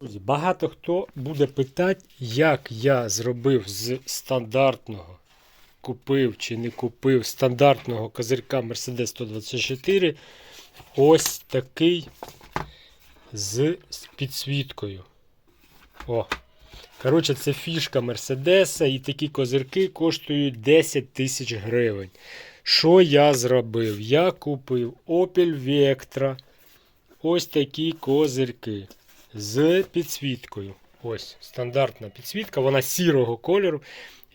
Багато хто буде питати, як я зробив з стандартного, купив чи не купив стандартного козирка Mercedes 124 ось такий з підсвіткою. О. Коротше, це фішка Мерседеса, і такі козирки коштують 10 тисяч гривень. Що я зробив? Я купив Opel Vectra. Ось такі козирки з підсвіткою. Ось стандартна підсвітка, вона сірого кольору.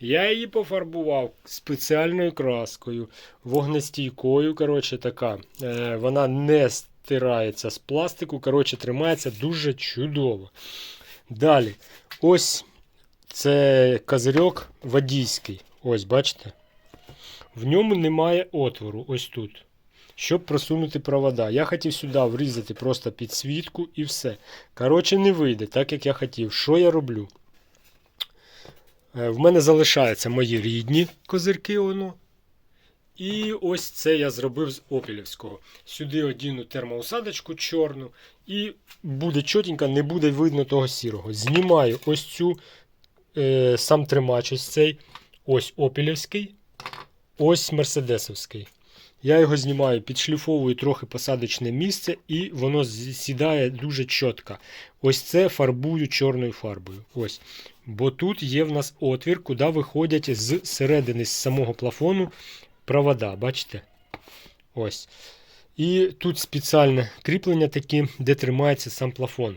Я її пофарбував спеціальною краскою, вогнестійкою. Коротше, така. Е, вона не стирається з пластику. Коротше, тримається дуже чудово. Далі, ось це козирьок водійський. Ось, бачите? В ньому немає отвору. Ось тут. Щоб просунути провода. Я хотів сюди врізати просто підсвітку і все. Коротше, не вийде, так як я хотів. Що я роблю? Е, В мене залишаються мої рідні козирки. Воно. І ось це я зробив з опілівського. Сюди одіну термоусадочку чорну, і буде чотенько, не буде видно того сірого. Знімаю ось цю е, сам тримач, ось цей, ось опілівський, ось мерседесовський. Я його знімаю, підшліфовую трохи посадочне місце, і воно сідає дуже чітко. Ось це фарбую чорною фарбою. Ось. Бо тут є в нас отвір, куди виходять з середини з самого плафону провода. Бачите? Ось. І тут спеціальне кріплення таке, де тримається сам плафон.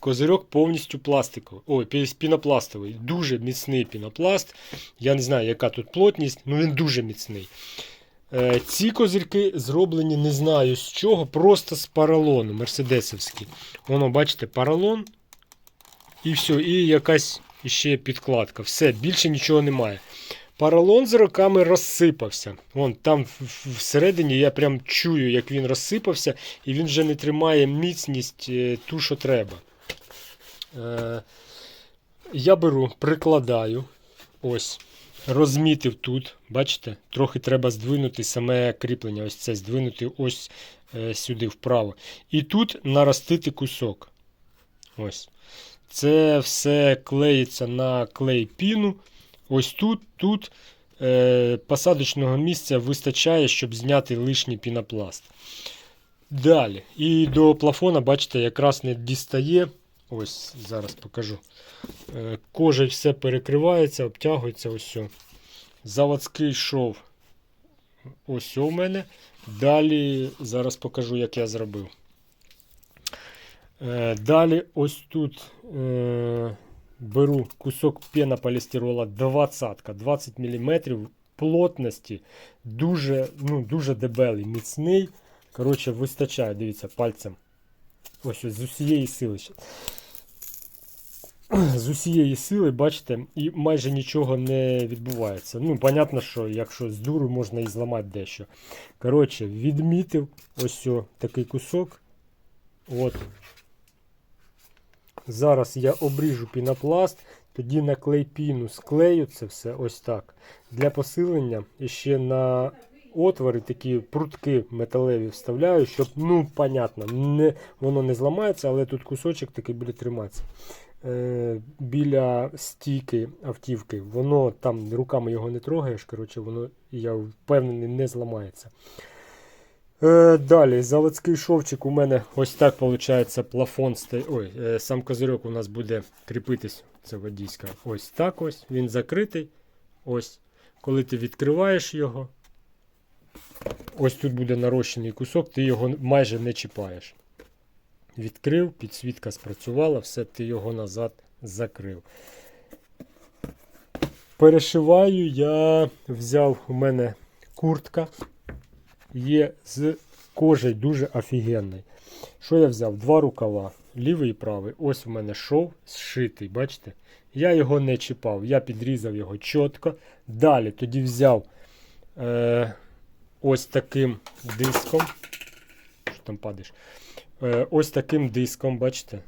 Козирьок повністю пластиковий. Ой, пінопластовий. Дуже міцний пінопласт. Я не знаю, яка тут плотність, але він дуже міцний. Е, Ці козирки зроблені не знаю з чого, просто з поролону мерседесовський. Воно, бачите, поролон. І все, і якась ще підкладка. Все, більше нічого немає. Поролон з роками розсипався. Вон там всередині я прям чую, як він розсипався, і він вже не тримає міцність е, ту, що треба. Е, я беру, прикладаю. Ось. Розмітив тут. Бачите? Трохи треба здвинути саме кріплення. Ось це здвинути ось е, сюди вправо. І тут наростити кусок. Ось. Це все клеїться на клей піну. Ось тут, тут е, посадочного місця вистачає, щоб зняти лишній пінопласт. Далі. І до плафона, бачите, якраз не дістає. Ось, зараз покажу. Е, Кожа все перекривається, обтягується. Ось. о. Заводський шов. Ось у мене. Далі зараз покажу, як я зробив. Е, Далі ось тут е, беру кусок пенополістирола 20 20 мм плотності. Дуже, ну, дуже дебелий, міцний. Коротше, вистачає, дивіться, пальцем. Ось ось з усієї сили. З усієї сили, бачите, і майже нічого не відбувається. Ну, понятно, що якщо з дуру можна і зламати дещо. Коротше, відмітив ось о, такий кусок. От. Зараз я обріжу пінопласт, тоді на клей піну склею це все ось так. Для посилення і ще на отвори такі прутки металеві вставляю, щоб, ну, понятно, не, воно не зламається, але тут кусочок такий буде триматися. Е, біля стійки автівки, воно там руками його не трогаєш, коротше, воно, я впевнений, не зламається. Е, далі, заводський шовчик у мене ось так виходить плафон. сте- Ой, е, сам козирьок у нас буде кріпитись. Це водійська. Ось так ось. Він закритий. Ось. Коли ти відкриваєш його, ось тут буде нарощений кусок, ти його майже не чіпаєш. Відкрив, підсвітка спрацювала, все, ти його назад закрив. Перешиваю, я взяв у мене куртка є з кожей дуже офігенний. Що я взяв? Два рукава, лівий і правий. Ось у мене шов зшитий, бачите? Я його не чіпав, я підрізав його чітко. Далі тоді взяв е, ось таким диском. Там падаєш? Е, ось таким диском, бачите?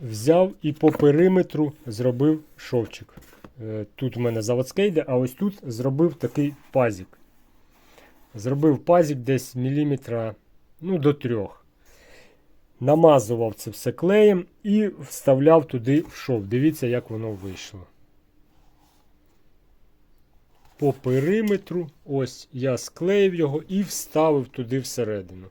Взяв і по периметру зробив шовчик. Е, Тут у мене заводський йде, а ось тут зробив такий пазик. Зробив пазик десь міліметра ну, до трьох. намазував це все клеєм і вставляв туди в шов. Дивіться, як воно вийшло. По периметру, ось я склеїв його і вставив туди всередину.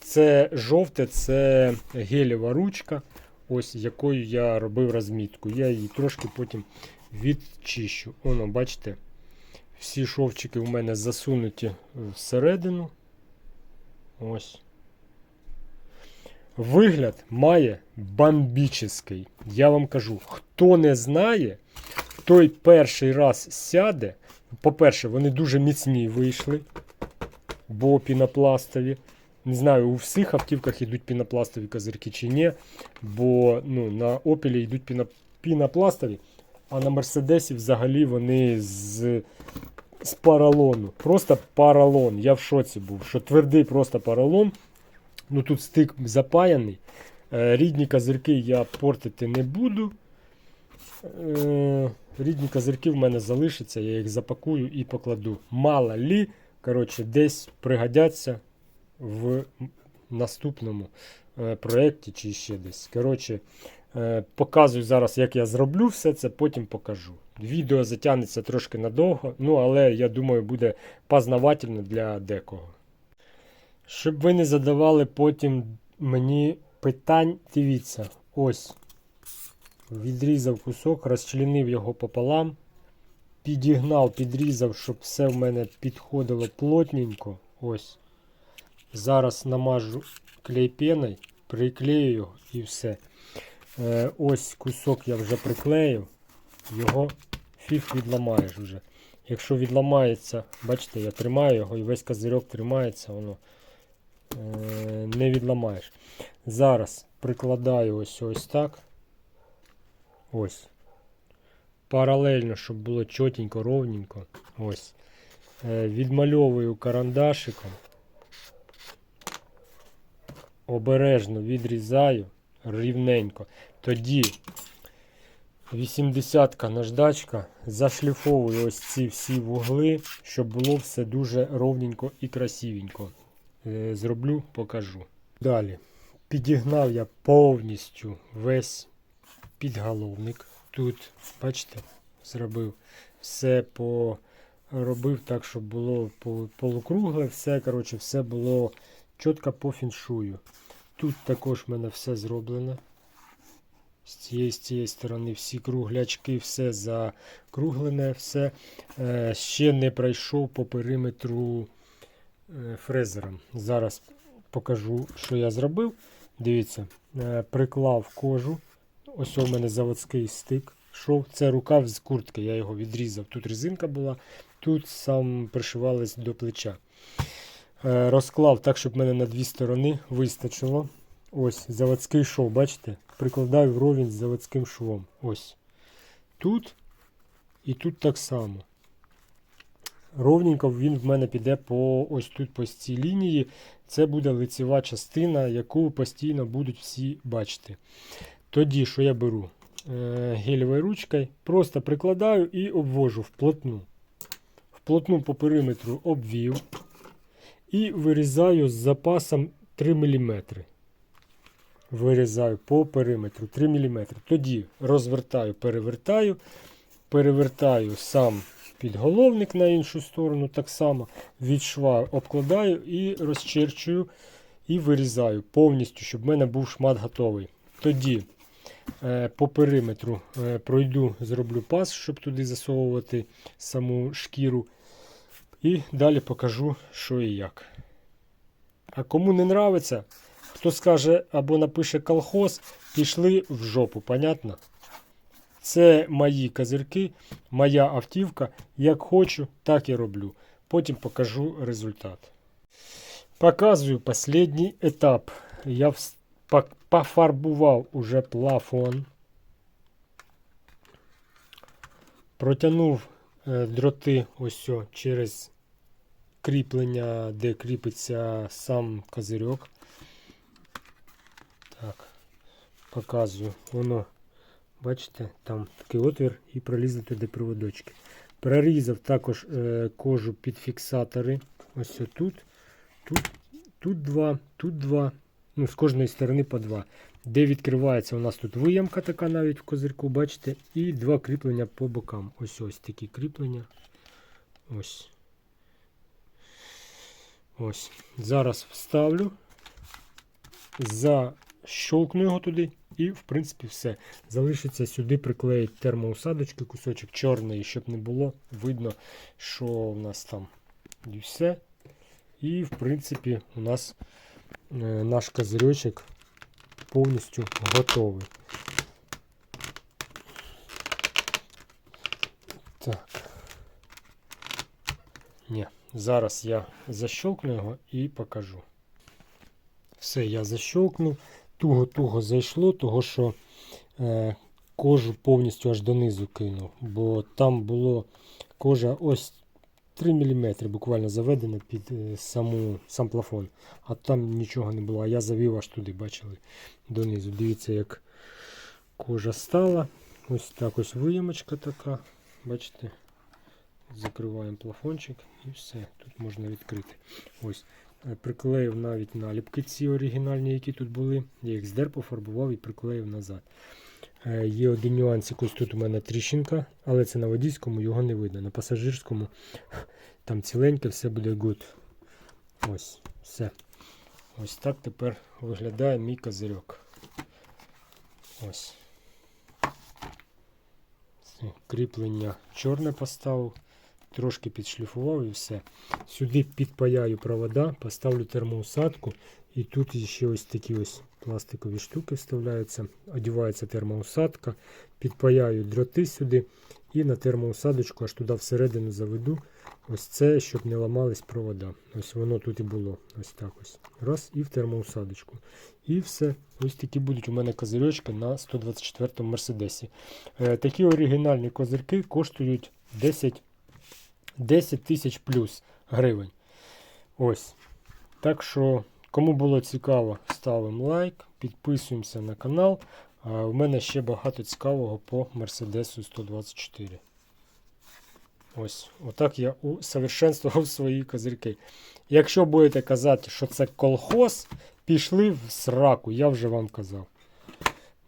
Це жовте, це гелєва ручка, ось якою я робив розмітку. Я її трошки потім відчищу. Воно, бачите, всі шовчики у мене засунуті всередину. Ось. Вигляд має бомбічний. Я вам кажу, хто не знає, той перший раз сяде. По-перше, вони дуже міцні вийшли, бо пінопластові. Не знаю, у всіх автівках йдуть пінопластові козирки чи ні. Бо ну, на Опелі йдуть піно, пінопластові, а на Мерседесі взагалі вони з, з паралону. Просто паралон. Я в шоці був, що твердий просто паралон. Ну тут стик запаяний. Е, Рідні козирки я портити не буду. Рідні козирки в мене залишаться, я їх запакую і покладу. Мало лі, коротше, десь пригодяться в наступному е, проєкті чи ще десь. Коротше, е, показую зараз, як я зроблю все це, потім покажу. Відео затягнеться трошки надовго, ну але я думаю, буде познавательно для декого. Щоб ви не задавали потім мені питань, дивіться, ось. Відрізав кусок, розчленив його пополам, підігнав, підрізав, щоб все в мене підходило плотненько. Ось. Зараз намажу клейпеною, приклею його і все. Е, ось кусок я вже приклеїв, його фіг відламаєш вже. Якщо відламається, бачите, я тримаю його і весь козирьок тримається, воно е, не відламаєш. Зараз прикладаю ось ось так. Ось. Паралельно, щоб було чотенько, ровненько. Ось. Е, відмальовую карандашиком. Обережно відрізаю рівненько. Тоді 80-ка наждачка зашліфовую ось ці всі вугли, щоб було все дуже ровненько і красивенько. Е, Зроблю, покажу. Далі. Підігнав я повністю весь підголовник. Тут, бачите, зробив все по. Робив так, щоб було по- полукругле, все, коротше, все було чітко по фіншую. Тут також в мене все зроблено. З цієї, з цієї сторони всі круглячки, все закруглене, все. Е, ще не пройшов по периметру е, фрезером. Зараз покажу, що я зробив. Дивіться, е, приклав кожу. Ось у мене заводський стик. Шов. Це рукав з куртки, я його відрізав. Тут резинка була, тут сам пришивалась до плеча. Е, Розклав так, щоб мене на дві сторони вистачило. Ось заводський шов, бачите? Прикладаю вровень з заводським швом. Ось. Тут і тут так само. Ровненько він в мене піде по ось тут по цій лінії. Це буде лицева частина, яку постійно будуть всі бачити. Тоді, що я беру? Е, гелевою ручкою, просто прикладаю і обвожу вплотну. Вплотну по периметру обвів і вирізаю з запасом 3 мм. Вирізаю по периметру 3 мм. Тоді розвертаю, перевертаю, перевертаю сам підголовник на іншу сторону, так само від шва обкладаю і розчерчую і вирізаю повністю, щоб в мене був шмат готовий. Тоді по периметру е, пройду, зроблю пас, щоб туди засовувати саму шкіру. І далі покажу, що і як. А кому не нравиться, хто скаже або напише колхоз, пішли в жопу, понятно? Це мої козирки, моя автівка. Як хочу, так і роблю. Потім покажу результат. Показую останній етап. Я вс- по- пофарбував уже плафон. Протягнув е, дроти ось через кріплення, де кріпиться сам козирьок. Так, показую. Воно, бачите, там такий отвір і пролізли туди проводочки. Прорізав також е, кожу під фіксатори. Ось тут. Тут, тут два, тут два. Ну, з кожної сторони по два. Де відкривається, у нас тут виямка така навіть в козирку, бачите, і два кріплення по бокам. Ось ось такі кріплення. Ось. Ось. Зараз вставлю, защолкну його туди, і, в принципі, все. Залишиться сюди приклеїть термоусадочки, кусочок чорний, щоб не було видно, що у нас там. І все. І, в принципі, у нас наш козирьочок повністю готовий. Так. Ні, зараз я защелкну його і покажу. Все, я защелкнув. Туго-туго зайшло, того що е, кожу повністю аж донизу кинув, бо там було кожа ось 3 мм буквально заведена під е, саму, сам плафон, а там нічого не було. А я завів аж туди, бачили, донизу. Дивіться, як кожа стала. Ось так ось виямочка така. Бачите? Закриваємо плафончик і все. Тут можна відкрити. Ось. Е, Приклеїв навіть наліпки ці оригінальні, які тут були. Я їх здер пофарбував і приклеїв назад. Е, Є один нюансик, ось тут у мене тріщинка, але це на водійському його не видно. На пасажирському там ціленьке, все буде good. Ось, все. Ось так тепер виглядає мій козирьок. Ось. Все, Кріплення чорне поставив, трошки підшліфував і все. Сюди підпаяю провода, поставлю термоусадку. І тут ще ось такі ось пластикові штуки вставляються. Одівається термоусадка, підпаяю дроти сюди і на термоусадочку аж туди всередину заведу. Ось це, щоб не ламались провода. Ось воно тут і було. Ось так ось. Раз, і в термоусадочку. І все. Ось такі будуть у мене козирьочки на 124 Мерседесі. Е, такі оригінальні козирки коштують 10 10 тисяч плюс гривень. Ось. Так що, кому було цікаво, ставимо лайк, підписуємося на канал. В мене ще багато цікавого по Мерседесу 124. Ось, отак я усовершенствував свої козирки. Якщо будете казати, що це колхоз, пішли в сраку, я вже вам казав.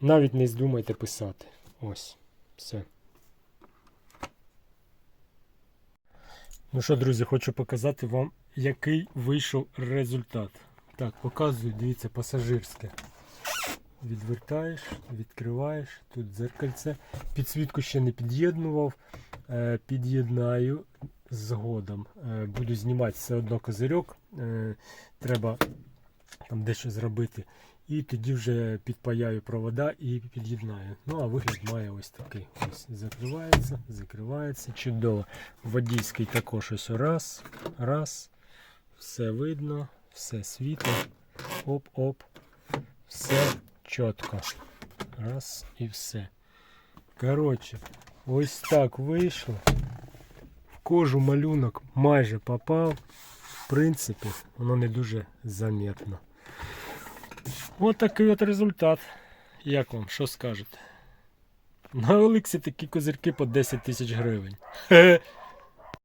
Навіть не здумайте писати. Ось, все. Ну що, друзі, хочу показати вам, який вийшов результат. Так, показую, дивіться, пасажирське. Відвертаєш, відкриваєш, тут дзеркальце. Підсвітку ще не під'єднував. Е, Під'єднаю згодом. Е, Буду знімати все одно козирьок. Е, Треба там дещо зробити. І тоді вже підпаяю провода і під'єднаю. Ну а вигляд має ось такий. Ось закривається, закривається. Чудово. Водійський також ось раз, раз. Все видно, все світло. Оп-оп. Все чітко. Раз і все. Коротше, ось так вийшло. В кожу малюнок майже попав. В принципі, воно не дуже заметно. Ось такий от результат. Як вам, що скажете? На Олексі такі козирки по 10 тисяч гривень.